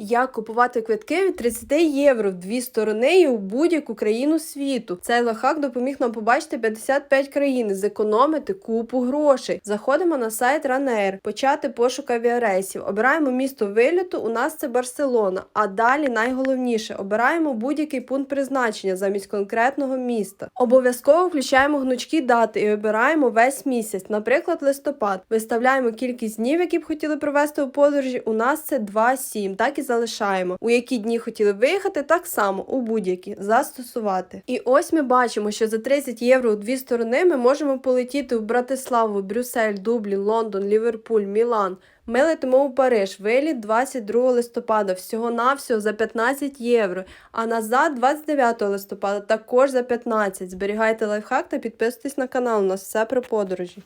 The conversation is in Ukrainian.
Як купувати квитки від 30 євро в дві сторони і у будь-яку країну світу. Цей лохак допоміг нам побачити 55 країн, зекономити купу грошей. Заходимо на сайт Ryanair, почати пошук авіарейсів. Обираємо місто виліту. У нас це Барселона. А далі найголовніше обираємо будь-який пункт призначення замість конкретного міста. Обов'язково включаємо гнучкі дати і обираємо весь місяць, наприклад, листопад. Виставляємо кількість днів, які б хотіли провести у подорожі. У нас це 2-7, так і залишаємо. У які дні хотіли виїхати, так само у будь-які застосувати. І ось ми бачимо, що за 30 євро у дві сторони ми можемо полетіти в Братиславу, Брюссель, Дублін, Лондон, Ліверпуль, Мілан. Ми летимо у Париж, виліт 22 листопада, всього-навсього за 15 євро, а назад 29 листопада також за 15. Зберігайте лайфхак та підписуйтесь на канал, у нас все про подорожі.